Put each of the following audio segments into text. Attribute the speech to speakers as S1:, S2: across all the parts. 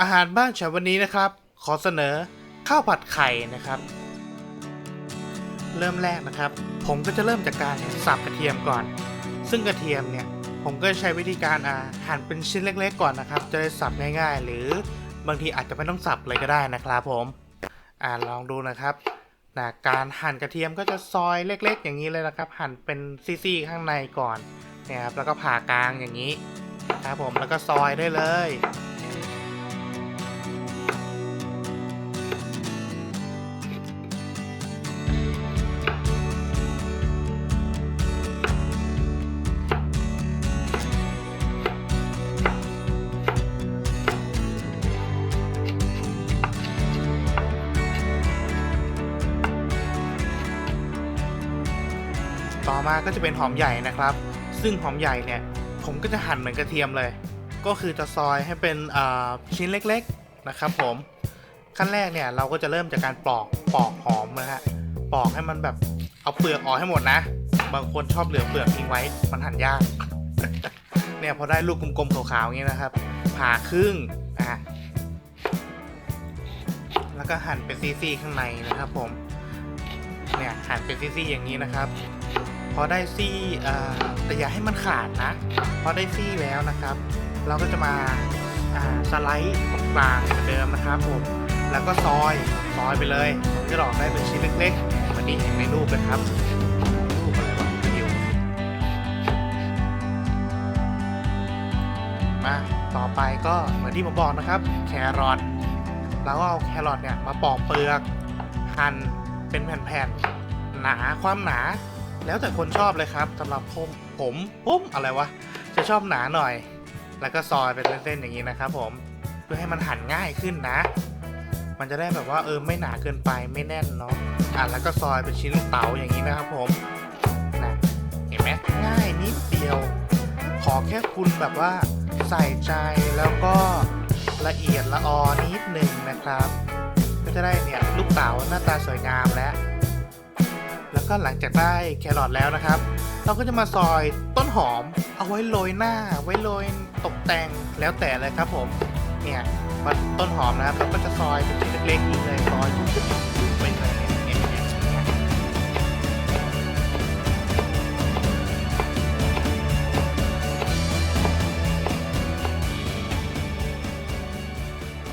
S1: อาหารบ้านฉันวันนี้นะครับ ขอเสนอข้าวผัดไข่นะครับ เริ่มแรกนะครับ ผมก็จะเริ่มจากการสับกระเทียมก่อน ซึ่งกระเทียมเนี่ยผมก็ใช้วิธีการอ่าหั่นเป็นชิ้นเล็ก ๆ ก่อนนะครับ จะได้สับง่าย ๆ หรือบางทีอาจจะไม่ต้องสับเลยก็ได้นะครับผมอ่าลองดูนะครับนะการหั่นกระเทียมก็จะซอยเล็ก ๆ อย่างนี้เลยนะครับ หั่นเป็นซี่ๆข้างในก่อนนี่ยครับแล้วก็ผ่ากลางอย่างนี้ครับผมแล้วก็ซอยได้เลย ต่อมาก็จะเป็นหอมใหญ่นะครับ ซึ่งหอมใหญ่เนี่ยผมก็จะหั่นเหมือนกระเทียมเลย ก็คือจะซอยให้เป็นชิ้นเล็กๆนะครับ ผมขั้นแรกเนี่ยเราก็จะเริ่มจากการปอกปอกหอมนะฮะปอกให้มันแบบเอาเปลือกออกให้หมดนะ บางคนชอบเหลือเปลือกทิ้งไว้มันหั่นยากเนี่ยพอได้ลูกกลมๆขาวๆอย่างนี้นะครับผ่าครึ่งอะแล้วก็หั่นเป็นซี่ๆข้างในนะครับ ผมเนี่ยหั่นเป็นซี่ๆอย่างนี้นะครับ พอได้ซี่แต่อย่าให้มันขาดนะ พอได้ซี่แล้วนะครับ เราก็จะมาสไลด์ตรงกลางเหมือนเดิมนะครับผม แล้วก็ซอยซอยไปเลยมันจะออกได้เป็นชิ้นเล็กๆเหมือนที่เห็นในรูปนะครับรูปอะไรวะวิวมาต่อไปก็เหมือนที่ผมบอกนะครับ แครอทเราก็เอาแครอทเนี่ยมาปอกเปลือกหั่นเป็นแผ่นๆหนาความหนา แล้วแต่คนชอบเลยครับสำหรับผมผมผมอะไรวะจะชอบหนาหน่อย แล้วก็ซอยเป็นเส้นๆอย่างนี้นะครับผมเพื่อให้มันหั่นง่ายขึ้นนะ มันจะได้แบบว่าเออไม่หนาเกินไปไม่แน่นเนาะอะแล้วก็ซอยเป็นชิ้นลูกเต๋าอย่างนี้นะครับผมนะเห็นไหมง่ายนิดเดียว ขอแค่คุณแบบว่าใส่ใจแล้วก็ละเอียดละออนิดหนึ่งนะครับ ก็จะได้เนี่ยลูกเต๋าหน้าตาสวยงามแล้วแล้ว ก็หลังจากได้แครอทแล้วนะครับ เราก็จะมาซอยต้นหอม เอาไว้โรยหน้า ไว้โรยตกแต่งแล้วแต่เลยครับผม เนี่ยมันต้นหอมนะครับเราก็จะซอยเป็นชิ้นเล็กๆนี่เลยซอยยุบๆไปเลยเนี่ยเนี่ยเนี่ย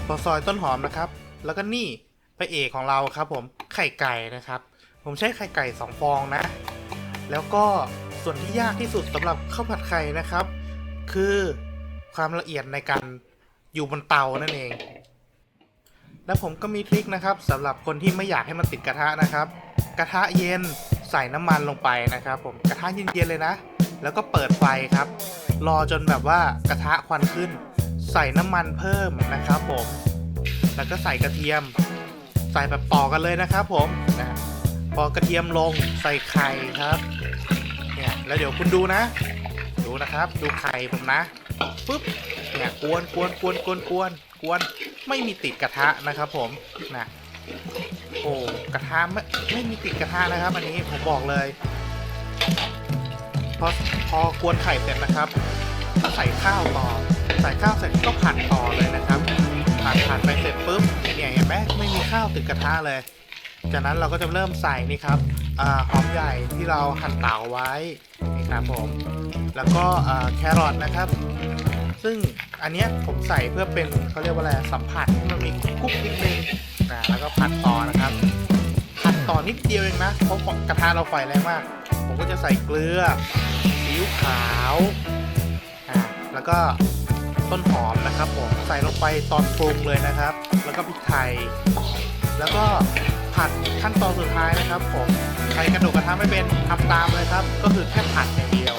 S1: พอซอยต้นหอมนะครับ แล้วก็นี่พระเอกของเราครับผมไข่ไก่นะครับ ผมใช้ไข่ไก่สองฟองนะ แล้วก็ส่วนที่ยากที่สุดสำหรับข้าวผัดไข่นะครับ คือความละเอียดในการอยู่บนเตานั่นเอง และผมก็มีทริคนะครับสำหรับคนที่ไม่อยากให้มันติดกระทะนะครับ กระทะเย็นใส่น้ำมันลงไปนะครับ ผมกระทะเย็นๆเลยนะ แล้วก็เปิดไฟครับ รอจนแบบว่ากระทะควันขึ้น ใส่น้ำมันเพิ่มนะครับผม แล้วก็ใส่กระเทียม ใส่แบบต่อกันเลยนะครับผมนะ พอกระเทียมลงใส่ไข่ครับ เนี่ยแล้วเดี๋ยวคุณดูนะ ดูนะครับ ดูไข่ผมนะปุ๊บเนี่ยกวนกวนกวนกวนกวนกวนไม่มีติดกระทะนะครับ ผมนะโอ้กระทะไม่ไม่มีติดกระทะนะครับ อันนี้ผมบอกเลย พอพอกวนไข่เสร็จนะครับใส่ข้าวต่อใส่ข้าวเสร็จก็ผัดต่อเลยนะครับผัดผัดไปเสร็จปุ๊บเนี่ยเห็นไหมไม่มีข้าวติดกระทะเลย จากนั้นเราก็จะเริ่มใส่นี่ครับอหอมใหญ่ที่เราหั่นเตาไว้นี่ครับผม แล้วก็แครอทนะครับ ซึ่งอันเนี้ยผมใส่เพื่อเป็นเขาเรียกว่าอะไรสัมผัสให้มันมีกุ๊กนิดนึงนะแล้วก็ผัดต่อนะครับ ผัดต่อนิดเดียวเองนะเพราะกระทะเราไฟแรงมาก ผมก็จะใส่เกลือซีอิ๊วขาวอ่าแล้วก็ต้นหอมนะครับผมใส่ลงไปตอนปรุงเลยนะครับ แล้วก็พริกไทย แล้วก็ ผัดขั้นตอนสุดท้ายนะครับผมใครกระดดกกระทะไม่เป็นทำตามเลยครับ ก็คือแค่ผัดอย่างเดียว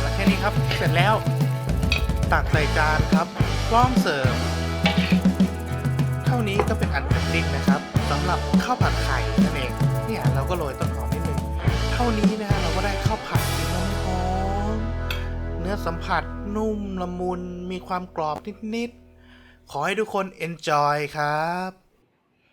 S1: แล้วแค่นี้ครับเสร็จแล้วตักใส่จานครับพร้อมเสิร์ฟเท่านี้ก็เป็นอันเสร็จสิ้นนะครับสำหรับข้าวผัดไข่นั่นเองเนี่ยเราก็โรยต้นหอมนิดนึงเท่านี้นะฮะเราก็ได้ข้าวผัดที่น้ำหอมเนื้อสัมผัสนุ่มละมุนมีความกรอบนิดๆขอให้ทุกคน enjoy ครับ